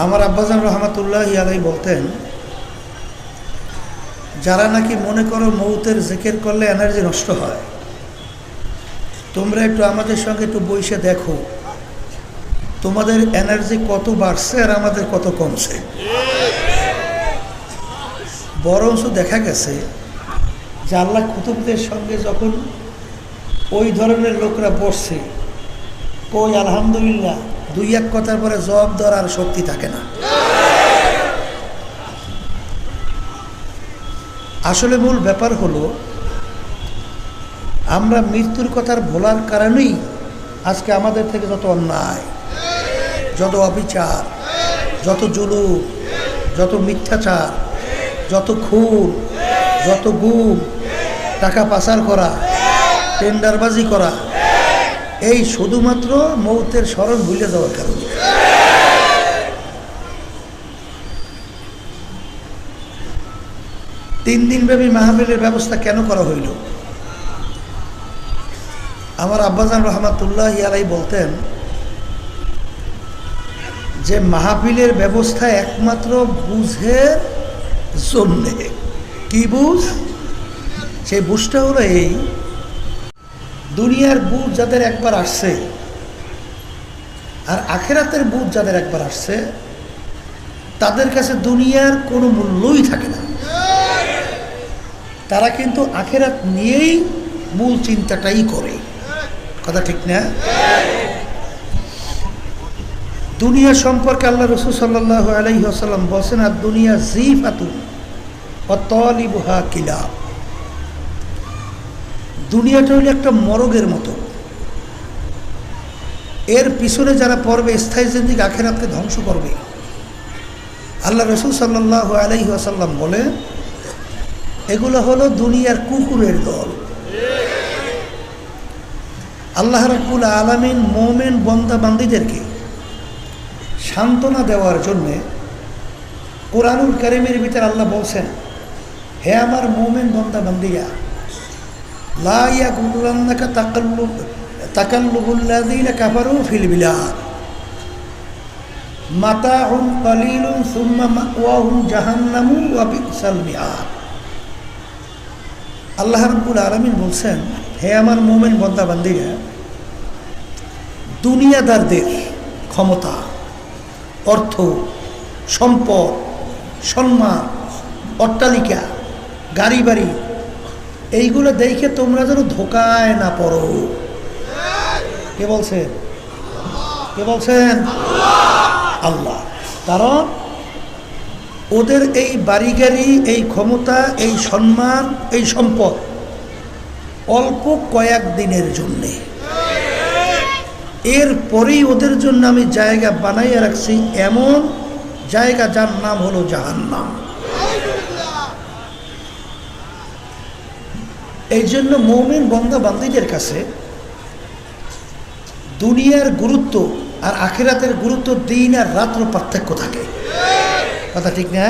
আমার আব্বাজান রহমাতুল্লাহ আলাই বলতেন, যারা নাকি মনে করো মৌতের জেকের করলে এনার্জি নষ্ট হয়, তোমরা একটু আমাদের সঙ্গে একটু বইসে দেখো, তোমাদের এনার্জি কত বাড়ছে আর আমাদের কত কমছে। বরঞ্চ দেখা গেছে যে আল্লাহ কুতুবদের সঙ্গে যখন ওই ধরনের লোকরা বসছে, কই আলহামদুলিল্লাহ দুই এক কথার পরে জবাব আর শক্তি থাকে না। আসলে মূল ব্যাপার হলো, আমরা মৃত্যুর কথার ভোলার কারণেই আজকে আমাদের থেকে যত অন্যায়, যত অবিচার, যত জুলুম, যত মিথ্যাচার, যত খুন, যত গুম, টাকা পাচার করা, টেন্ডারবাজি করা এই শুধুমাত্র মৌতের স্মরণ ভুলে যাওয়ার কারণে। তিন দিনব্যাপী মাহফিলের ব্যবস্থা কেন করা হইল? আমার আব্বাজান রহমাতুল্লাহ আলাই বলতেন, যে মাহফিলের ব্যবস্থা একমাত্র বুঝের জন্যে। কি বুঝ? সেই বুঝটা হলো এই দুনিয়ার বুঝ যাদের একবার আসছে আর আখেরাতের বুঝ যাদের একবার আসছে, তাদের কাছে দুনিয়ার কোনো মূল্যই থাকে না। তারা কিন্তু আখেরাত নিয়েই মূল চিন্তাটাই করে। কথা ঠিক না? দুনিয়া সম্পর্কে আল্লাহ রসুল সাল্লাহ আলহিহাসাল্লাম বলছেন, আর দুনিয়া জি ফাতুন অতলিবুহা কিলা দুনিয়াটা হলো একটা মরগের মতো। এর পিছনে যারা পড়বে, স্থায়ী জিন্দিক আখেরাতকে ধ্বংস করবে। আল্লাহ রসুল সাল্লাহ আলহি আসাল্লাম বলে এগুলো হলো দুনিয়ার কুকুরের দল। আল্লাহ রাবুল আলমিন মোমেন বন্দা বান্দিদেরকে সান্ত্বনা দেওয়ার জন্যে কোরআনুল করিমের ভিতরে আল্লাহ বলছেন, হে আমার মোমেন বন্দা বান্দিয়া লাইয়া গুরান্নাকা তাকাল্লু তাকাল্লুবুল্লাযীনা কাফারু ফিল বিলাদ মাতাউন কালিলুন সুম্মা মাওয়াহুম জাহান্নামু ওয়া বিসাল মিহাদ আল্লাহ রাব্বুল আলামিন বলছেন, হে আমার মোমেন বন্দা দুনিয়াদারদের ক্ষমতা, অর্থ, সম্পদ, সম্মান, অট্টালিকা গাড়ি বাড়ি এইগুলো দেখে তোমরা যেন ধোকায় না পড়ো। কে বলছেন কে বলছেন আল্লাহ। কারণ ওদের এই বাড়ি গাড়ি এই ক্ষমতা, এই সম্মান, এই সম্পদ অল্প কয়েক দিনের জন্যে। এরপরেই ওদের জন্য আমি জায়গা বানাইয়া রাখছি এমন জায়গা যার নাম হলো জাহান্নাম। এই জন্য মৌমিন বন্ধা বান্ধীদের কাছে দুনিয়ার গুরুত্ব আর আখেরাতের গুরুত্ব, দিন আর রাত্র পার্থক্য থাকে। কথা ঠিক না?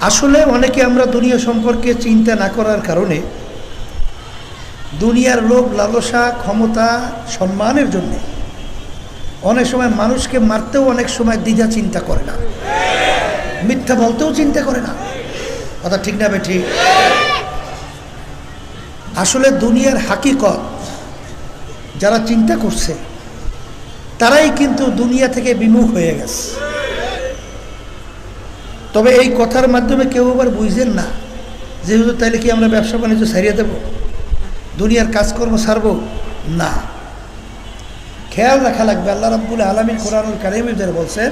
আসলে অনেকে আমরা দুনিয়া সম্পর্কে চিন্তা না করার কারণে দুনিয়ার লোক লালসা, ক্ষমতা, সম্মানের জন্য অনেক সময় মানুষকে মারতেও অনেক সময় দ্বিধা চিন্তা করে না। মিথ্যা বলতেও চিন্তা করে না। কথা ঠিক না ঠিক আসলে দুনিয়ার হাকিকত, যারা চিন্তা করছে, তারাই কিন্তু দুনিয়া থেকে বিমুখ হয়ে গেছে। তবে এই কথার মাধ্যমে কেউ আবার বুঝছেন না যেহেতু তাইলে কি আমরা ব্যবসা বাণিজ্য সারিয়ে দেব? দুনিয়ার কাজকর্ম সারব না। খেয়াল রাখা লাগবে, আল্লাহ রাব্বুল আলমী কোরআনুল কারিমিদের বলছেন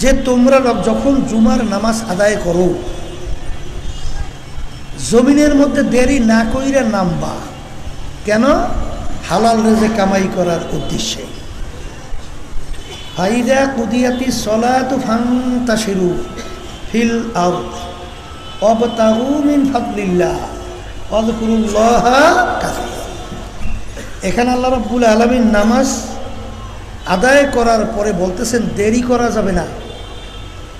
যে তোমরা যখন জুমার নামাজ আদায় করো, জমিনের মধ্যে দেরি না কইরা নামবা। কেন? হালাল রেজে কামাই করার উদ্দেশ্যে। ফাইদা কুদিয়াতি সলাতু ফান্তাশিরু ফিল আউট অবতাহু মিন ফাদলিল্লাহ। অদকুরুল্লাহ এখানে আল্লাহ রাব্বুল আলমীর নামাজ আদায় করার পরে বলতেছেন, দেরি করা যাবে না।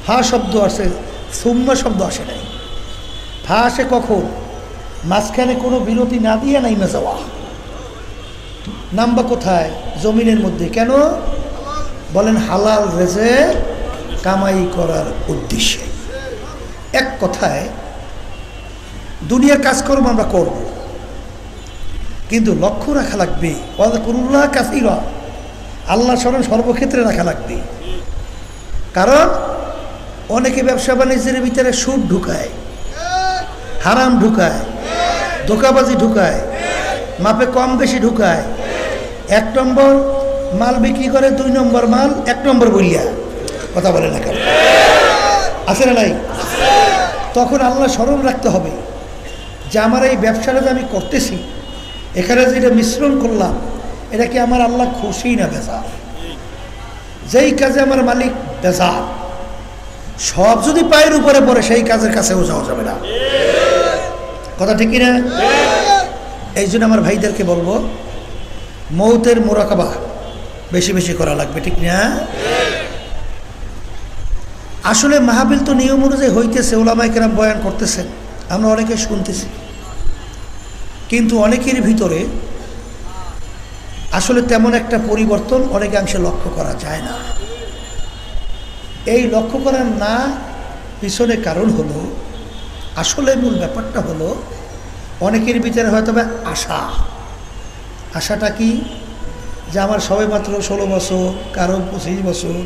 ফা শব্দ আসে, সুম্মা শব্দ আসে নাই। ফা আসে কখন? মাঝখানে কোনো বিরতি না দিয়ে নাইমে যাওয়া নামবা কোথায়? জমিনের মধ্যে। কেন? বলেন, হালাল রেজে কামাই করার উদ্দেশ্যে। এক কথায়, দুনিয়ার কাজকর্ম আমরা করব। কিন্তু লক্ষ্য রাখা লাগবে। কাসিরা। আল্লাহ স্মরণ সর্বক্ষেত্রে রাখা লাগবে। কারণ অনেকে ব্যবসা বাণিজ্যের ভিতরে সুদ ঢুকায়, হারাম ঢুকায়, ধোকাবাজি ঢুকায়, মাপে কম বেশি ঢুকায়। এক নম্বর, মাল বিক্রি করে দুই নম্বর মাল এক নম্বর বলিয়া কথা বলে না কেন? আছে না নাই? তখন আল্লাহ স্মরণ রাখতে হবে যে আমার এই ব্যবসাটা যে আমি করতেছি, এখানে যেটা মিশ্রণ করলাম, এটা কি আমার আল্লাহ খুশি না বেজা যেই কাজে আমার মালিক বেজা সব যদি পায়ের উপরে পড়ে, সেই কাজের কাছেও যাওয়া যাবে না। কথা ঠিক না এই জন্য আমার ভাইদেরকে বলব, মৌতের মোরাকাবা বেশি বেশি করা লাগবে, ঠিক না আসলে মাহাবিল তো নিয়ম অনুযায়ী হইতেছে ওলামাই কেরাম বয়ান করতেছেন, আমরা অনেকে শুনতেছি। কিন্তু অনেকের ভিতরে আসলে তেমন একটা পরিবর্তন অনেকাংশে লক্ষ্য করা যায় না। এই লক্ষ্য করার না পিছনে কারণ হলো, আসলে মূল ব্যাপারটা হলো, অনেকের বিচারে হয়তো আশা। আশাটা কি? যে আমার সবে মাত্র ষোলো বছর, কারও পঁচিশ বছর,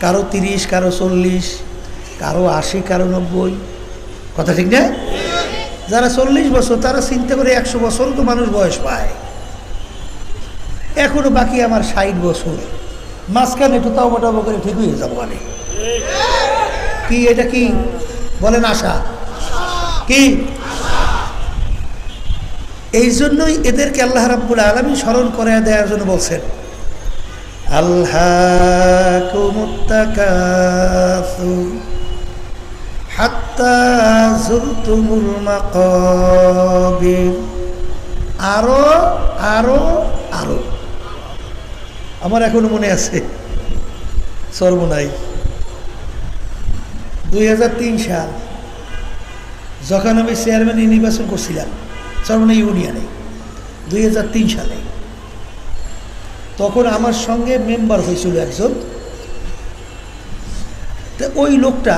কারও তিরিশ, কারও চল্লিশ, কারও আশি, কারও নব্বই। কথা ঠিক না? যারা চল্লিশ বছর, তারা চিন্তা করে একশো বছরও তো মানুষ বয়স পায়। এখনও বাকি আমার ষাট বছর। মাঝখানে একটু তাও মোটামো করে ঠিক হয়ে যাব আমি। কি, এটা কি? বলেন আশা। কি? এই জন্যই এদেরকে আল্লাহ রাব্বুল আলমী স্মরণ করে দেওয়ার জন্য বলছেন আল্লাহ আরও আরও আরও। আমার এখনও মনে আছে। সর্বনাই। দুই হাজার তিন সাল, যখন আমি চেয়ারম্যান নির্বাচন করছিলাম সর্বনা ইউনিয়নে, দুই হাজার তিন সালে। তখন আমার সঙ্গে মেম্বার হয়েছিল একজন। তো ওই লোকটা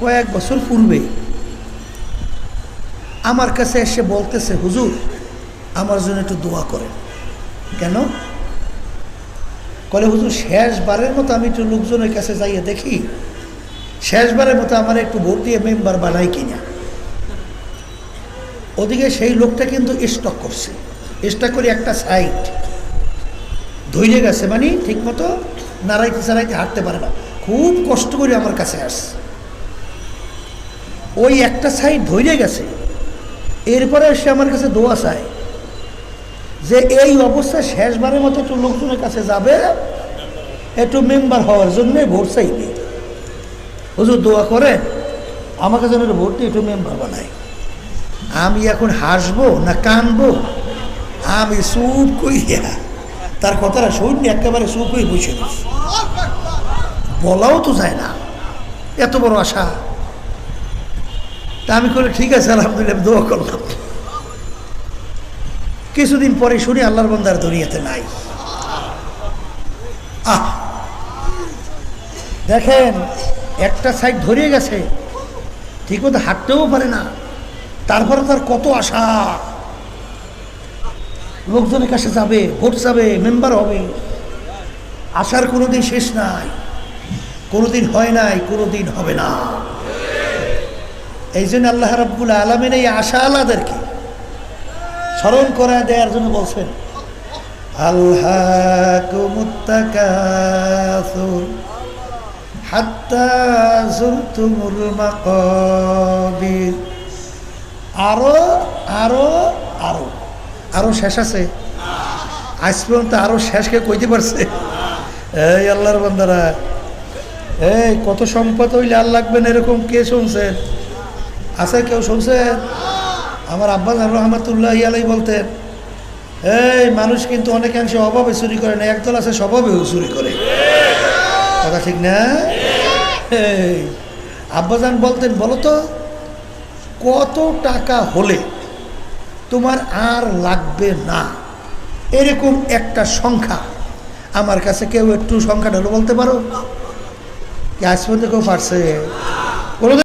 কয়েক বছর পূর্বে আমার কাছে এসে বলতেছে, হুজুর, আমার জন্য একটু দোয়া করেন। কেন? কলে, হুজুর, শেষবারের মতো আমি একটু লোকজনের কাছে যাইয়ে দেখি। শেষবারের মতো আমার একটু ভোট দিয়ে মেম্বার বানাই কিনা? ওদিকে সেই লোকটা কিন্তু স্টক করছে। স্টক করে একটা সাইড ধৈর্য গেছে মানে ঠিক মতো নাড়াইতে চাড়াইতে হাঁটতে পারে না। খুব কষ্ট করে আমার কাছে আসছে। ওই একটা সাইড ধৈর্য গেছে। এরপরে সে আমার কাছে দোয়া চায়। যে এই অবস্থায় শেষবারের মতো একটু লোকজনের কাছে যাবে, একটু মেম্বার হওয়ার জন্য ভোট চাইবে। হুজুর দোয়া করে আমাকে যেন একটু ভোট একটু মেম্বার বানায়। আমি এখন হাসবো না কানবো? আমি চুপ কইয়া তার কথাটা শুনি একেবারে চুপ বসে দিচ্ছি বলাও তো যায় না, এত বড় আশা। তা আমি করে ঠিক আছে, আলহামদুলিল্লাহ দোয়া করলাম। কিছুদিন পরে শুনি আল্লাহর বন্দার দুনিয়াতে নাই। আহ! দেখেন, একটা সাইড ধরিয়ে গেছে, ঠিক মতো হাঁটতেও পারে না, তারপরে তার কত আশা। লোকজনের কাছে যাবে, ভোট যাবে, মেম্বার হবে। আশার কোনোদিন শেষ নাই, কোনোদিন হয় নাই, কোনোদিন হবে না। এই জন্য আল্লাহ রাব্বুল আলমেন এই আশা আলাদেরকে স্মরণ করে দেওয়ার জন্য বলছেন আরও আরও আরও। আরও শেষ আছে। আজ পর্যন্ত আরও শেষকে কইতে পারছে। এই আল্লাহর বান্দারা, এই কত সম্পদ হইলে আর লাগবেন এরকম কে শুনছেন আছে কেউ শুনছেন আমার আব্বাস রহমতুল্লাহ ইয়ালাই বলতেন এই মানুষ কিন্তু অনেকাংশে অভাবে চুরি করে না, একদল আছে স্বভাবেও চুরি করে। কথা ঠিক না? আব্বাজান বলতেন, বলো তো, কত টাকা হলে তোমার আর লাগবে না? এরকম একটা সংখ্যা। আমার কাছে কেউ একটু সংখ্যাটা হলো বলতে পারো? কি আজ পর্যন্ত কেউ পারছে?